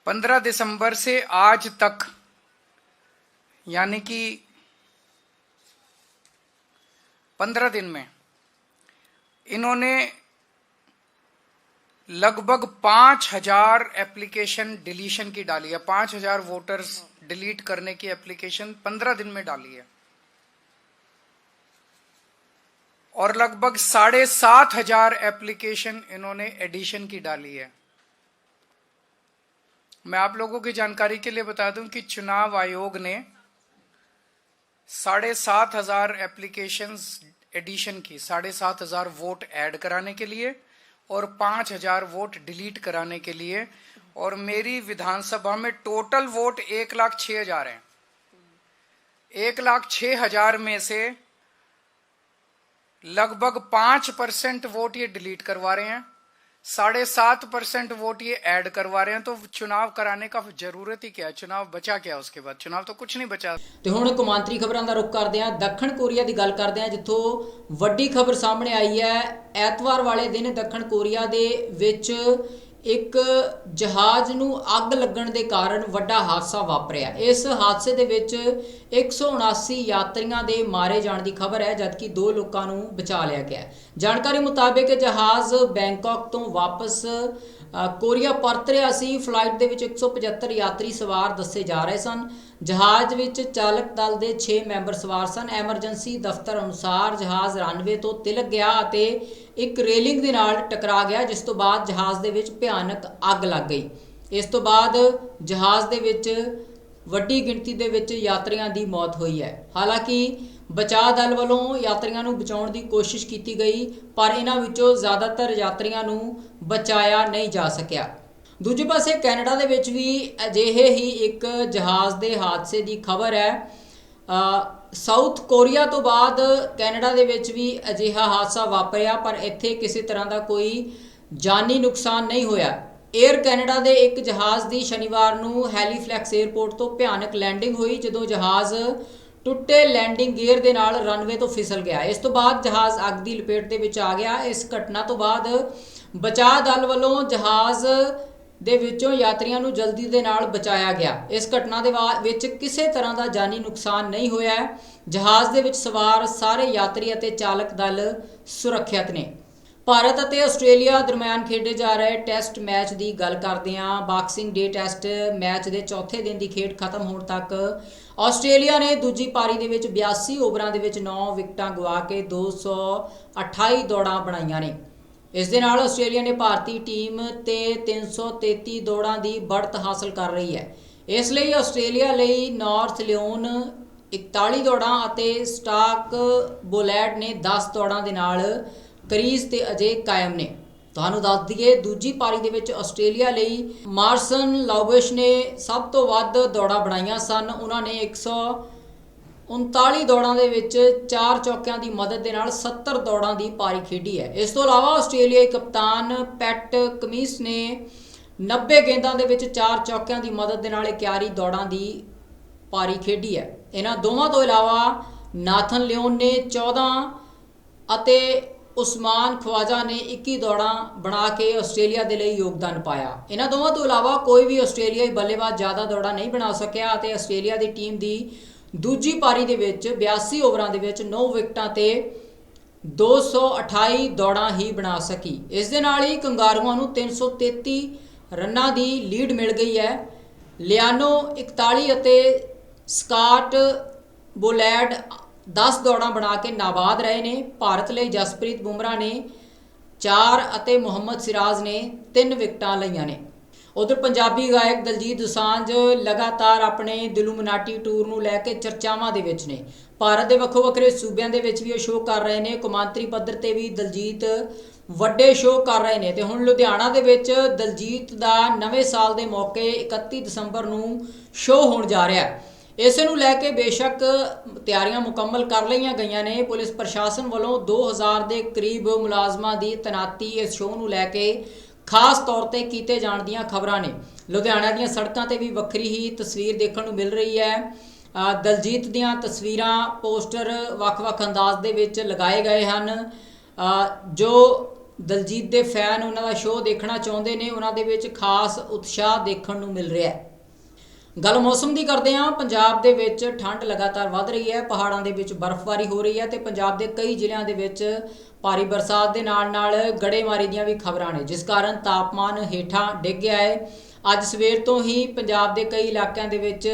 15 दिसंबर से आज तक, यानी कि 15 दिन में, इन्होंने लगभग पाँच हज़ार एप्लीकेशन डिलीशन की डाली है। पाँच हज़ार वोटर्स डिलीट करने की एप्लीकेशन पंद्रह दिन में डाली है। और लगभग साढ़े सात हज़ार एप्लीकेशन इन्होंने एडिशन की डाली है। मैं आप लोगों की जानकारी के लिए बता दूँ कि चुनाव आयोग ने साढ़े सात हज़ार एप्लीकेशन एडिशन की, साढ़े सात हज़ार वोट ऐड कराने के लिए और पाँच हज़ार वोट डिलीट कराने के लिए और मेरी विधानसभा में टोटल वोट एक लाख छह हज़ार है। एक लाख छह हज़ार में से लगभग पाँच परसेंट वोट ये डिलीट करवा रहे हैं। साढ़े सात परसेंट वोट ये ऐड करवा रहे हैं तो चुनाव कराने का जरूरत ही क्या है चुनाव बचा क्या उसके बाद चुनाव तो कुछ नहीं बचा ਤੇ ਹੁਣ ਕੌਮਾਂਤਰੀ ਖਬਰਾਂ ਦਾ ਰੁਖ ਕਰਦੇ ਹਾਂ ਦੱਖਣ ਕੋਰੀਆ ਦੀ ਗੱਲ ਕਰਦੇ ਹਾਂ ਜਿੱਥੋਂ ਵੱਡੀ ਖਬਰ ਸਾਹਮਣੇ ਆਈ ਹੈ ਐਤਵਾਰ ਵਾਲੇ ਦਿਨ ਦੱਖਣ ਕੋਰੀਆ ਦੇ ਵਿੱਚ ਇੱਕ ਜਹਾਜ਼ ਨੂੰ ਅੱਗ ਲੱਗਣ ਦੇ ਕਾਰਨ ਵੱਡਾ ਹਾਦਸਾ ਵਾਪਰਿਆ। ਇਸ ਹਾਦਸੇ ਦੇ ਵਿੱਚ 179 ਯਾਤਰੀਆਂ ਦੇ ਮਾਰੇ ਜਾਣ ਦੀ ਖਬਰ ਹੈ, ਜਦਕਿ ਦੋ ਲੋਕਾਂ ਨੂੰ ਬਚਾ ਲਿਆ ਗਿਆ ਜਾਣਕਾਰੀ ਮੁਤਾਬਕ ਜਹਾਜ਼ ਬੈਂਕਾਕ ਤੋਂ ਵਾਪਸ ਕੋਰੀਆ ਪਰਤ ਰਿਹਾ ਸੀ। ਫਲਾਈਟ ਦੇ ਵਿੱਚ 175 ਯਾਤਰੀ ਸਵਾਰ ਦੱਸੇ ਜਾ ਰਹੇ ਸਨ। ਜਹਾਜ਼ ਵਿੱਚ ਚਾਲਕ ਦਲ ਦੇ 6 ਮੈਂਬਰ ਸਵਾਰ ਸਨ। ਐਮਰਜੈਂਸੀ ਦਫ਼ਤਰ ਅਨੁਸਾਰ ਜਹਾਜ਼ ਰਨਵੇ ਤੋਂ ਤਿਲਕ ਗਿਆ ਅਤੇ ਇੱਕ ਰੇਲਿੰਗ ਦੇ ਨਾਲ ਟਕਰਾ ਗਿਆ, ਜਿਸ ਤੋਂ ਬਾਅਦ ਜਹਾਜ਼ ਦੇ ਵਿੱਚ ਭਿਆਨਕ ਅੱਗ ਲੱਗ ਗਈ। ਇਸ ਤੋਂ ਬਾਅਦ ਜਹਾਜ਼ ਦੇ ਵਿੱਚ ਵੱਡੀ ਗਿਣਤੀ ਦੇ ਵਿੱਚ ਯਾਤਰੀਆਂ ਦੀ ਮੌਤ ਹੋਈ ਹੈ। ਹਾਲਾਂਕਿ ਬਚਾਅ ਦਲ ਵੱਲੋਂ ਯਾਤਰੀਆਂ ਨੂੰ ਬਚਾਉਣ ਦੀ ਕੋਸ਼ਿਸ਼ ਕੀਤੀ ਗਈ, ਪਰ ਇਹਨਾਂ ਵਿੱਚੋਂ ਜ਼ਿਆਦਾਤਰ ਯਾਤਰੀਆਂ ਨੂੰ ਬਚਾਇਆ ਨਹੀਂ ਜਾ ਸਕਿਆ। ਦੂਜੇ ਪਾਸੇ ਕੈਨੇਡਾ ਦੇ ਵਿੱਚ ਵੀ ਅਜਿਹੇ ਹੀ ਇੱਕ ਜਹਾਜ਼ ਦੇ ਹਾਦਸੇ ਦੀ ਖਬਰ ਹੈ। ਸਾਊਥ ਕੋਰੀਆ ਤੋਂ ਬਾਅਦ ਕੈਨੇਡਾ ਦੇ ਵਿੱਚ ਵੀ ਅਜਿਹਾ ਹਾਦਸਾ ਵਾਪਰਿਆ, ਪਰ ਇੱਥੇ ਕਿਸੇ ਤਰ੍ਹਾਂ ਦਾ ਕੋਈ ਜਾਨੀ ਨੁਕਸਾਨ ਨਹੀਂ ਹੋਇਆ। 에ਅਰ ਕੈਨੇਡਾ ਦੇ ਇੱਕ ਜਹਾਜ਼ ਦੀ ਸ਼ਨੀਵਾਰ ਨੂੰ ਹੈਲੀਫਲੈਕਸ 에ਅਰਪੋਰਟ ਤੋਂ ਭਿਆਨਕ ਲੈਂਡਿੰਗ ਹੋਈ, ਜਦੋਂ ਜਹਾਜ਼ ਟੁੱਟੇ ਲੈਂਡਿੰਗ ਗੇਅਰ ਦੇ ਨਾਲ ਰਨਵੇ ਤੋਂ ਫਿਸਲ ਗਿਆ। ਇਸ ਤੋਂ ਬਾਅਦ ਜਹਾਜ਼ ਅੱਗ ਦੀ ਲਪੇਟ ਦੇ ਵਿੱਚ ਆ ਗਿਆ। ਇਸ ਘਟਨਾ ਤੋਂ ਬਾਅਦ ਬਚਾਅ ਦਲ ਵੱਲੋਂ ਜਹਾਜ਼ ਦੇ ਵਿੱਚੋਂ ਯਾਤਰੀਆਂ ਨੂੰ ਜਲਦੀ ਦੇ ਨਾਲ ਬਚਾਇਆ ਗਿਆ। ਇਸ ਘਟਨਾ ਦੇ ਬਾ- ਵਿੱਚ ਕਿਸੇ ਤਰ੍ਹਾਂ ਦਾ ਜਾਨੀ ਨੁਕਸਾਨ ਨਹੀਂ ਹੋਇਆ ਜਹਾਜ਼ ਦੇ ਵਿੱਚ ਸਵਾਰ ਸਾਰੇ ਯਾਤਰੀ ਅਤੇ ਚਾਲਕ ਦਲ ਸੁਰੱਖਿਅਤ ਨੇ। ਭਾਰਤ ਅਤੇ ਆਸਟ੍ਰੇਲੀਆ ਦਰਮਿਆਨ ਖੇਡੇ ਜਾ ਰਹੇ ਟੈਸਟ ਮੈਚ ਦੀ ਗੱਲ ਕਰਦੇ ਹਾਂ। ਬਾਕਸਿੰਗ ਡੇ ਟੈਸਟ ਮੈਚ ਦੇ ਚੌਥੇ ਦਿਨ ਦੀ ਖੇਡ ਖਤਮ ਹੋਣ ਤੱਕ ਆਸਟ੍ਰੇਲੀਆ ਨੇ ਦੂਜੀ ਪਾਰੀ ਦੇ ਵਿੱਚ 82 ਓਵਰਾਂ ਦੇ ਵਿੱਚ 9 ਵਿਕਟਾਂ ਗਵਾ ਕੇ 228 ਦੌੜਾਂ ਬਣਾਈਆਂ ਨੇ। ਇਸ ਦੇ ਨਾਲ ਆਸਟ੍ਰੇਲੀਆ ਨੇ ਭਾਰਤੀ ਟੀਮ ਤੇ 333 ਦੌੜਾਂ ਦੀ ਬੜਤ ਹਾਸਲ ਕਰ ਰਹੀ ਹੈ। ਇਸ ਲਈ ਆਸਟ੍ਰੇਲੀਆ ਲਈ ਨਾਰਥ ਲਿਓਨ 41 ਦੌੜਾਂ ਅਤੇ ਸਟਾਕ ਬੋਲੈਡ ਨੇ 10 ਦੌੜਾਂ ਦੇ ਨਾਲ ਕਰੀਜ਼ ਤੇ ਅਜੇ ਕਾਇਮ ਨੇ। ਤੁਹਾਨੂੰ ਦੱਸ ਦਈਏ, ਦੂਜੀ ਪਾਰੀ ਦੇ ਵਿੱਚ ਆਸਟ੍ਰੇਲੀਆ ਲਈ ਮਾਰਸਨ ਲਾਉਬਿਸ਼ ਨੇ ਸਭ ਤੋਂ ਵੱਧ ਦੌੜਾਂ ਬਣਾਈਆਂ ਸਨ। ਉਹਨਾਂ ਨੇ 100 39 ਦੌੜਾਂ ਦੇ ਵਿੱਚ 4 ਚੌਕਿਆਂ ਦੀ ਮਦਦ ਦੇ ਨਾਲ 70 ਦੌੜਾਂ ਦੀ ਪਾਰੀ ਖੇਡੀ ਹੈ। ਇਸ ਤੋਂ ਇਲਾਵਾ ਆਸਟ੍ਰੇਲੀਆਈ ਕਪਤਾਨ ਪੈਟ ਕਮਿੰਸ ਨੇ 90 ਗੇਂਦਾਂ ਦੇ ਵਿੱਚ 4 ਚੌਕਿਆਂ ਦੀ ਮਦਦ ਦੇ ਨਾਲ 11 ਦੌੜਾਂ ਦੀ ਪਾਰੀ ਖੇਡੀ ਹੈ। ਇਹਨਾਂ ਦੋਵਾਂ ਤੋਂ ਇਲਾਵਾ ਨਾਥਨ ਲਿਓਨ ਨੇ 14 ਅਤੇ ਉਸਮਾਨ ਖਵਾਜਾ ਨੇ 21 ਦੌੜਾਂ ਬਣਾ ਕੇ ਆਸਟ੍ਰੇਲੀਆ ਦੇ ਲਈ ਯੋਗਦਾਨ ਪਾਇਆ। ਇਹਨਾਂ ਦੋਵਾਂ ਤੋਂ ਇਲਾਵਾ ਕੋਈ ਵੀ ਆਸਟ੍ਰੇਲੀਆਈ ਬੱਲੇਬਾਜ਼ ਜ਼ਿਆਦਾ ਦੌੜਾਂ ਨਹੀਂ ਬਣਾ ਸਕਿਆ ਅਤੇ ਆਸਟ੍ਰੇਲੀਆ ਦੀ ਟੀਮ ਦੀ ਦੂਜੀ ਪਾਰੀ ਦੇ ਵਿੱਚ 82 ਓਵਰਾਂ ਦੇ ਵਿੱਚ 9 ਵਿਕਟਾਂ ਤੇ 228 ਦੌੜਾਂ ਹੀ ਬਣਾ ਸਕੀ। ਇਸ ਦੇ ਨਾਲ ਹੀ ਕੰਗਾਰੂਆਂ ਨੂੰ 333 ਰਨਾਂ ਦੀ ਲੀਡ ਮਿਲ ਗਈ ਹੈ। ਲਿਆਨੋ 41 ਅਤੇ ਸਕਾਟ ਬੋਲੈਡ 10 ਦੌੜਾਂ ਬਣਾ ਕੇ ਨਾਬਾਦ ਰਹੇ ਨੇ। ਭਾਰਤ ਲਈ ਜਸਪ੍ਰੀਤ ਬੁਮਰਾ ਨੇ 4 ਅਤੇ ਮੁਹੰਮਦ ਸਿਰਾਜ ਨੇ 3 ਵਿਕਟਾਂ ਲਈਆਂ ਨੇ। ਉਧਰ ਪੰਜਾਬੀ ਗਾਇਕ ਦਲਜੀਤ ਦੋਸਾਂਝ ਲਗਾਤਾਰ ਆਪਣੇ ਦਿਲੂਮਨਾਟੀ ਟੂਰ ਨੂੰ ਲੈ ਕੇ ਚਰਚਾਵਾਂ ਦੇ ਵਿੱਚ ਨੇ। ਭਾਰਤ ਦੇ ਵੱਖੋ ਵੱਖਰੇ ਸੂਬਿਆਂ ਦੇ ਵਿੱਚ ਵੀ ਉਹ ਸ਼ੋਅ ਕਰ ਰਹੇ ਨੇ। ਕੌਮਾਂਤਰੀ ਪੱਧਰ ਤੇ ਵੀ ਦਲਜੀਤ ਵੱਡੇ ਸ਼ੋਅ ਕਰ ਰਹੇ ਨੇ। ਤੇ ਹੁਣ ਲੁਧਿਆਣਾ ਦੇ ਵਿੱਚ ਦਲਜੀਤ ਦਾ ਨਵੇਂ ਸਾਲ ਦੇ ਮੌਕੇ 31 ਦਸੰਬਰ ਨੂੰ ਸ਼ੋਅ ਹੋਣ ਜਾ ਰਿਹਾ ਹੈ। ਇਸ ਨੂੰ ਲੈ ਕੇ ਬੇਸ਼ੱਕ ਤਿਆਰੀਆਂ ਮੁਕੰਮਲ ਕਰ ਲਈਆਂ ਗਈਆਂ ਨੇ। ਪੁਲਿਸ ਪ੍ਰਸ਼ਾਸਨ ਵੱਲੋਂ 2000 ਦੇ ਕਰੀਬ ਮੁਲਾਜ਼ਮਾਂ ਦੀ ਤੈਨਾਤੀ ਇਸ ਸ਼ੋਅ ਨੂੰ ਲੈ ਕੇ ਖਾਸ ਤੌਰ ਤੇ ਕੀਤੇ ਜਾਣ ਦੀਆਂ ਖਬਰਾਂ ਨੇ। ਲੁਧਿਆਣਾ ਦੀਆਂ ਸੜਕਾਂ ਤੇ ਵੀ ਵੱਖਰੀ ਹੀ ਤਸਵੀਰ ਦੇਖਣ ਨੂੰ ਮਿਲ ਰਹੀ ਹੈ। ਦਲਜੀਤ ਦੀਆਂ ਤਸਵੀਰਾਂ ਪੋਸਟਰ ਵੱਖ-ਵੱਖ ਅੰਦਾਜ਼ ਦੇ ਵਿੱਚ ਲਗਾਏ ਗਏ ਹਨ। ਜੋ ਦਲਜੀਤ ਦੇ ਫੈਨ ਉਹਨਾਂ ਦਾ ਸ਼ੋਅ ਦੇਖਣਾ ਚਾਹੁੰਦੇ ਨੇ, ਉਹਨਾਂ ਦੇ ਵਿੱਚ ਖਾਸ ਉਤਸ਼ਾਹ ਦੇਖਣ ਨੂੰ ਮਿਲ ਰਿਹਾ ਹੈ। ਗੱਲ ਮੌਸਮ ਦੀ ਕਰਦੇ ਹਾਂ, ਪੰਜਾਬ ਦੇ ਵਿੱਚ ਠੰਡ ਲਗਾਤਾਰ ਵੱਧ ਰਹੀ ਹੈ, ਪਹਾੜਾਂ ਦੇ ਵਿੱਚ ਬਰਫ਼ਬਾਰੀ ਹੋ ਰਹੀ ਹੈ ਤੇ ਪੰਜਾਬ ਦੇ ਕਈ ਜ਼ਿਲ੍ਹਿਆਂ ਦੇ ਵਿੱਚ ਭਾਰੀ ਬਰਸਾਤ ਦੇ ਨਾਲ-ਨਾਲ ਗੜੇਮਾਰੀ ਦੀਆਂ ਵੀ ਖਬਰਾਂ ਨੇ, ਜਿਸ ਕਾਰਨ ਤਾਪਮਾਨ ਹੇਠਾਂ ਡਿੱਗ ਗਿਆ ਹੈ। ਅੱਜ ਸਵੇਰ ਤੋਂ ਹੀ ਪੰਜਾਬ ਦੇ ਕਈ ਇਲਾਕਿਆਂ ਦੇ ਵਿੱਚ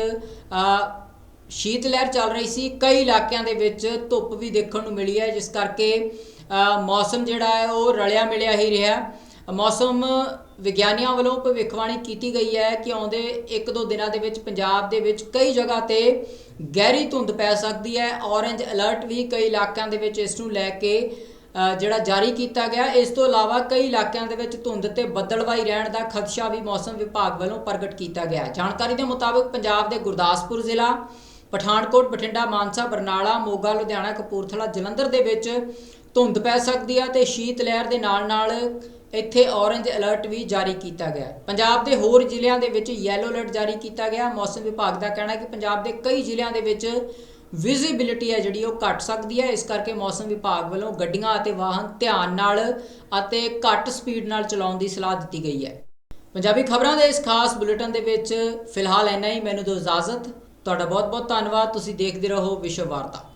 ਸ਼ੀਤ ਲਹਿਰ ਚੱਲ ਰਹੀ ਸੀ, ਕਈ ਇਲਾਕਿਆਂ ਦੇ ਵਿੱਚ ਧੁੱਪ ਵੀ ਦੇਖਣ ਨੂੰ ਮਿਲੀ ਹੈ, ਜਿਸ ਕਰਕੇ ਮੌਸਮ ਜਿਹੜਾ ਹੈ ਉਹ ਰਲਿਆ ਮਿਲਿਆ ਹੀ ਰਿਹਾ। ਮੌਸਮ ਵਿਗਿਆਨੀਆਂ ਵੱਲੋਂ ਭਵਿੱਖਬਾਣੀ ਕੀਤੀ ਗਈ ਹੈ ਕਿ ਆਉਂਦੇ 1-2 ਦਿਨਾਂ ਦੇ ਵਿੱਚ ਪੰਜਾਬ ਦੇ ਵਿੱਚ ਕਈ ਜਗ੍ਹਾ ਤੇ ਗਹਿਰੀ ਧੁੰਦ ਪੈ ਸਕਦੀ ਹੈ। ਔਰੇਂਜ ਅਲਰਟ ਵੀ ਕਈ ਇਲਾਕਿਆਂ ਦੇ ਵਿੱਚ ਇਸ ਨੂੰ ਲੈ ਕੇ ਜਿਹੜਾ ਜਾਰੀ ਕੀਤਾ ਗਿਆ। ਇਸ ਤੋਂ ਇਲਾਵਾ ਕਈ ਇਲਾਕਿਆਂ ਦੇ ਵਿੱਚ ਧੁੰਦ ਤੇ ਬੱਦਲਵਾਈ ਰਹਿਣ ਦਾ ਖਦਸ਼ਾ ਵੀ ਮੌਸਮ ਵਿਭਾਗ ਵੱਲੋਂ ਪ੍ਰਗਟ ਕੀਤਾ ਗਿਆ ਜਾਣਕਾਰੀ ਦੇ ਮੁਤਾਬਕ ਪੰਜਾਬ ਦੇ ਗੁਰਦਾਸਪੁਰ ਜ਼ਿਲ੍ਹਾ, ਪਠਾਨਕੋਟ, ਬਠਿੰਡਾ, ਮਾਨਸਾ, ਬਰਨਾਲਾ, ਮੋਗਾ, ਲੁਧਿਆਣਾ, ਕਪੂਰਥਲਾ, ਜਲੰਧਰ ਦੇ ਵਿੱਚ ਧੁੰਦ ਪੈ ਸਕਦੀ ਹੈ ਤੇ ਸ਼ੀਤ ਲਹਿਰ ਦੇ ਨਾਲ-ਨਾਲ ਇੱਥੇ ਔਰੰਜ ਅਲਰਟ ਵੀ ਜਾਰੀ ਕੀਤਾ ਗਿਆ ਪੰਜਾਬ ਦੇ ਹੋਰ ਜ਼ਿਲ੍ਹਿਆਂ ਦੇ ਵਿੱਚ ਯੈਲੋ ਅਲਰਟ ਜਾਰੀ ਕੀਤਾ ਗਿਆ। ਮੌਸਮ ਵਿਭਾਗ ਦਾ ਕਹਿਣਾ ਹੈ ਕਿ ਪੰਜਾਬ ਦੇ ਕਈ ਜ਼ਿਲ੍ਹਿਆਂ ਦੇ ਵਿੱਚ ਵਿਜ਼ਿਬਿਲਿਟੀ ਹੈ ਜਿਹੜੀ ਉਹ ਘਟ ਸਕਦੀ ਹੈ। ਇਸ ਕਰਕੇ ਮੌਸਮ ਵਿਭਾਗ ਵੱਲੋਂ ਗੱਡੀਆਂ ਅਤੇ ਵਾਹਨ ਧਿਆਨ ਨਾਲ ਅਤੇ ਘੱਟ ਸਪੀਡ ਨਾਲ ਚਲਾਉਣ ਦੀ ਸਲਾਹ ਦਿੱਤੀ ਗਈ ਹੈ। ਪੰਜਾਬੀ ਖਬਰਾਂ ਦੇ ਇਸ ਖਾਸ ਬੁਲੇਟਿਨ ਦੇ ਵਿੱਚ ਫਿਲਹਾਲ ਇੰਨਾ ਹੀ। ਮੈਨੂੰ ਦਿਓ ਇਜਾਜ਼ਤ। ਤੁਹਾਡਾ ਬਹੁਤ-ਬਹੁਤ ਧੰਨਵਾਦ। ਤੁਸੀਂ ਦੇਖਦੇ ਰਹੋ ਵਿਸ਼ਵ ਵਾਰਤਾ।